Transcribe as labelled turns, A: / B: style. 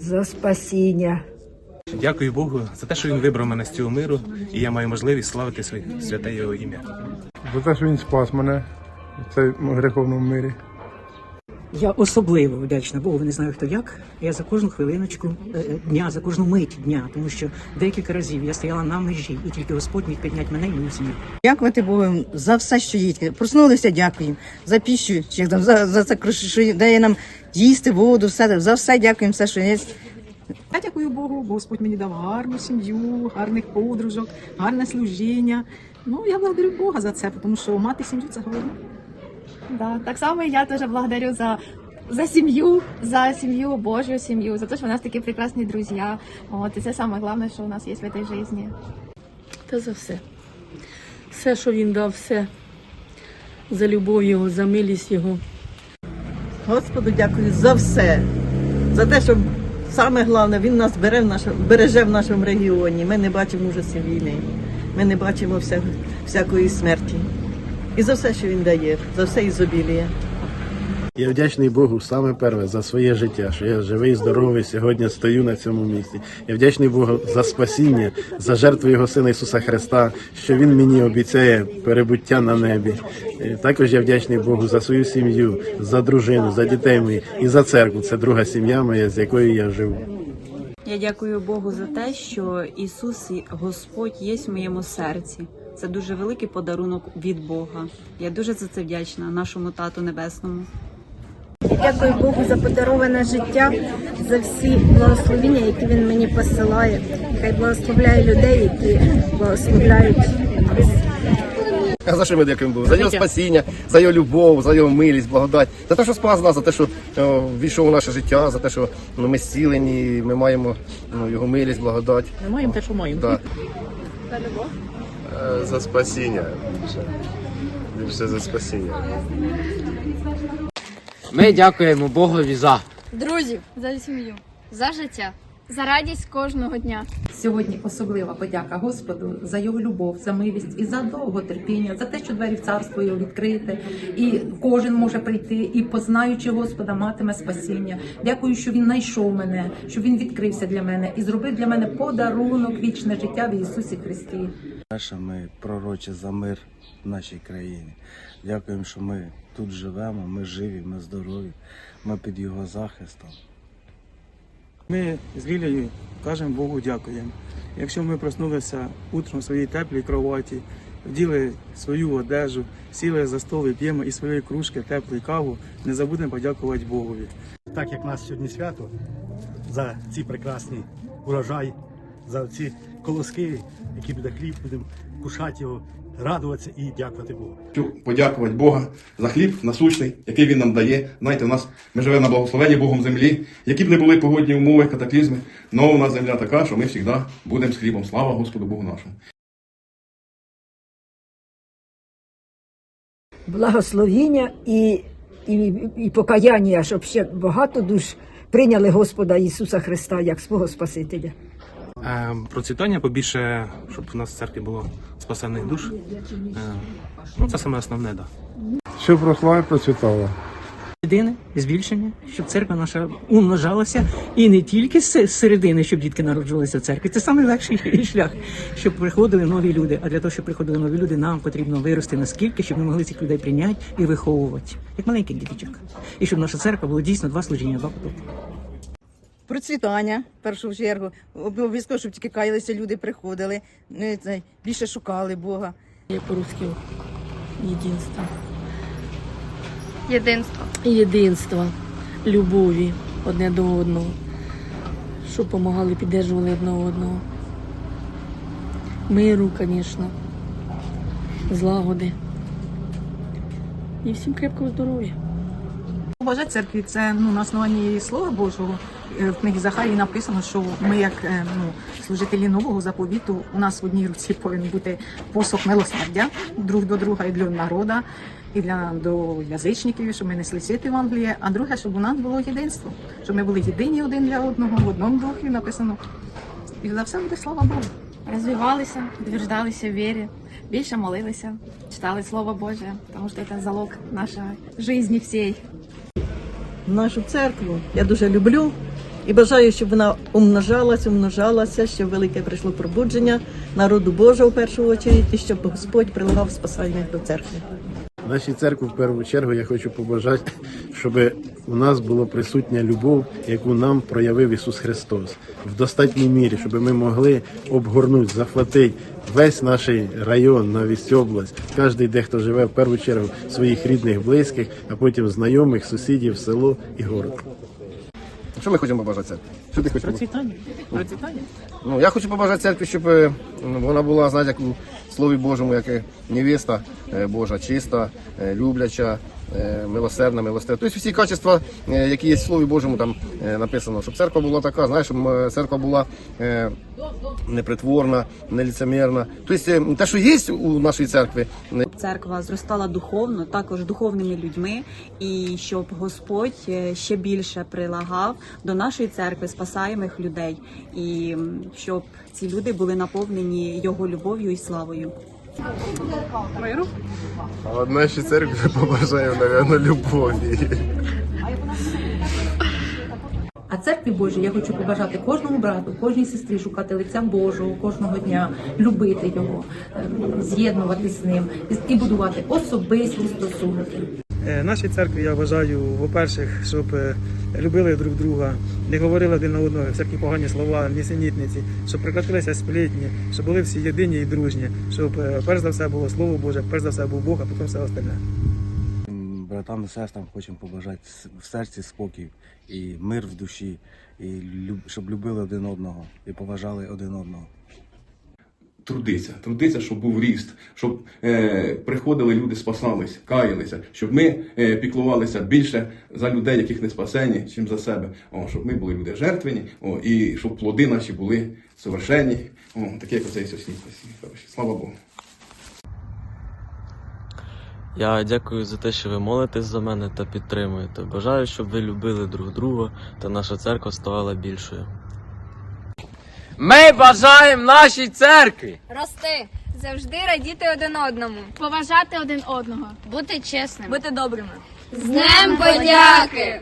A: за спасіння.
B: Дякую Богу за те, що він вибрав мене з цього миру, і я маю можливість славити своє святе його ім'я.
C: За те, що він спас мене в цьому греховному мирі.
D: Я особливо вдячна Богу, не знаю хто як. Я за кожну хвилиночку е, дня, за кожну мить дня, тому що декілька разів я стояла на межі, і тільки Господь міг підняти мене і мою сім'ю.
E: Дякувати Богу за все, що є. Проснулися, дякуємо. За піщу, чи там, за, за це, що дає нам їсти, воду, все, за все дякуємо, все, що є.
F: Я дякую Богу, бо Господь мені дав гарну сім'ю, гарних подружок, гарне служіння. Ну, я благодарю Бога за це, тому що мати сім'ю це головне.
G: Да, так само і я теж благодарю за, за сім'ю, за сім'ю, Божу сім'ю, за те, що в нас такі прекрасні друзі. От, і це саме головне, що у нас є в цій житті.
H: Та за все. Все, що він дав, все. За любов його, за милість його.
E: Господу дякую за все. За те, що саме головне, він нас бере в нашому, береже в нашому регіоні. Ми не бачимо ужасів війни. Ми не бачимо вся, всякої смерті. І за все, що він дає, за все ізобіліє.
I: Я вдячний Богу саме перше за своє життя, що я живий, здоровий, сьогодні стою на цьому місці. Я вдячний Богу за спасіння, за жертву Його Сина Ісуса Христа, що Він мені обіцяє перебуття на небі. Е, Також я вдячний Богу за свою сім'ю, за дружину, за дітей моїх і за церкву. Це друга сім'я моя, з якою я живу.
J: Я дякую Богу за те, що Ісус і Господь є в моєму серці. Це дуже великий подарунок від Бога. Я дуже за це вдячна нашому тату небесному.
G: Дякую Богу за подароване життя, за всі благословіння, які він мені посилає. Хай благословляє людей, які благословляють нас.
K: А за що ми дякуємо Богу? За його спасіння, за його любов, за його милість, благодать, за те, що спас нас, за те, що о, війшов у наше життя, за те, що ну, ми зцілені, ми маємо ну, його милість, благодать.
D: Ми маємо те, що маємо.
K: Да.
I: За спасіння. Більше за спасіння.
L: Ми дякуємо Богові за
G: Друзів, за сім'ю, за життя, за радість кожного дня.
F: Сьогодні особлива подяка Господу за його любов, за милість і за довготерпіння, за те, що двері в царство його відкрити, і кожен може прийти і, познаючи Господа, матиме спасіння. Дякую, що він знайшов мене, що він відкрився для мене і зробив для мене подарунок вічне життя в Ісусі Христі.
I: Наша ми пророче за мир в нашій країні. Дякуємо, що ми тут живемо, ми живі, ми здорові, ми під його захистом.
C: Ми з Лілією кажемо Богу дякуємо. Якщо ми проснулися утром в своїй теплій кроваті, вділи свою одежу, сіли за стол і п'ємо із своєї кружки теплу каву, не забудемо подякувати Богові.
L: так як у нас сьогодні свято, за ці прекрасні урожай, за ці колоски, які буде хліб, будемо кушати його, радуватися і дякувати Богу.
K: Хочу подякувати Бога за хліб насущний, який він нам дає. Знаєте, у нас ми живемо на благословенні Богом землі. Які б не були погодні умови, катаклізми, але у нас земля така, що ми завжди будемо з хлібом. Слава Господу Богу нашому.
A: Благословіння і, і, і покаяння, щоб ще багато душ прийняли Господа Ісуса Христа як свого Спасителя.
B: Е, Процвітання побільше, щоб в нас в церкві було спасених душ. Е, Ну, це саме основне. Да.
C: Щоб росла і процвітала.
D: Єдине збільшення, щоб церква наша умножалася, і не тільки з з середини, щоб дітки народжувалися в церкві. Це найлегший шлях, щоб приходили нові люди. А для того, щоб приходили нові люди, нам потрібно вирости наскільки, щоб ми могли цих людей прийняти і виховувати, як маленьких діточок. І щоб наша церква була дійсно два служіння, два потоки.
E: Процвітання, в першу чергу. Обов'язково, щоб тільки каялися, люди приходили, ну, більше шукали Бога.
H: Як по-русски єдинство.
G: Єдинство.
H: Єдинство, любові одне до одного. Щоб допомагали, підтримували одне одного. Миру, звісно. Злагоди. І всім крепкого здоров'я.
F: Божа церкві це ну на основанні слова Божого. Е, В книгі Захарії написано, що ми, як е, ну, служителі нового заповіту, у нас в одній руці повинен бути посох милосердя друг до друга і для народу, і для до язичників, щоб ми несли світ Євангелія. А друге, щоб у нас було єдинство, щоб ми були єдині один для одного, в одному духі написано. І за все буде слава Богу.
G: Розвивалися, утверждалися в вірі, більше молилися, читали Слово Боже, тому що це залог нашої житті всієї.
E: Нашу церкву я дуже люблю І бажаю, щоб вона умножалась, умножалася, щоб велике прийшло пробудження народу Божого в першу чергу, і щоб Господь прилагав спасання до церкви.
I: Нашій церкві в першу чергу я хочу побажати, щоб у нас була присутня любов, яку нам проявив Ісус Христос в достатній мірі, щоб ми могли обгорнути, захватити весь наш район, на всю область, кожен, де хто живе, в першу чергу своїх рідних, близьких, а потім знайомих, сусідів, село і город.
M: Що ми хочемо побажати церкві? Що ти хочеш?
D: Процвітання. Процвітання.
M: Ну, я хочу побажати церкві, щоб е, вона була, знаєте, як у Слові Божому, як невеста е, Божа, чиста, е, любляча, милосердна, милостива. Тобто всі качества, е, які є в Слові Божому, там е, написано, щоб церква була така, знаєш, щоб е, церква була е, непритворна, неліцемірна. Тобто е, те, що є у нашій церкві,
J: Церква зростала духовно, також духовними людьми, і щоб Господь е, ще більше прилагав до нашої церкви спасаємих людей, і щоб ці люди були наповнені його любов'ю і славою.
M: А в нашій церкві побажаю, мабуть, любові.
N: А церкві Божій я хочу побажати кожному брату, кожній сестрі шукати лиця Божого кожного дня, любити його, з'єднувати з ним і будувати особисті стосунки.
C: Е, Нашій церкві я бажаю, по-перше, щоб е, любили друг друга, не говорили один на одного, всякі погані слова, нісенітниці, щоб прекратилися сплетні, щоб були всі єдині і дружні, щоб е, перш за все було Слово Боже, перш за все був Бог, а потім все остальне.
O: Братам і сестрам хочемо побажати в серці спокій і мир в душі, і щоб любили один одного і поважали один одного.
K: Трудиться, трудиться, щоб був ріст, щоб е, приходили люди, спасались, каялися, щоб ми е, піклувалися більше за людей, яких не спасені, чим за себе. О, щоб ми були люди жертвені, о, і щоб плоди наші були совершенні, о, такі, як оцей сосід. Слава Богу.
P: Я дякую за те, що ви молитесь за мене та підтримуєте. Бажаю, щоб ви любили друг друга та наша церква ставала більшою.
Q: Ми бажаємо нашій церкві
G: Рости, завжди радіти один одному,
H: Поважати один одного.
G: бути чесним,
J: Бути добрими.
G: з Днем подяки!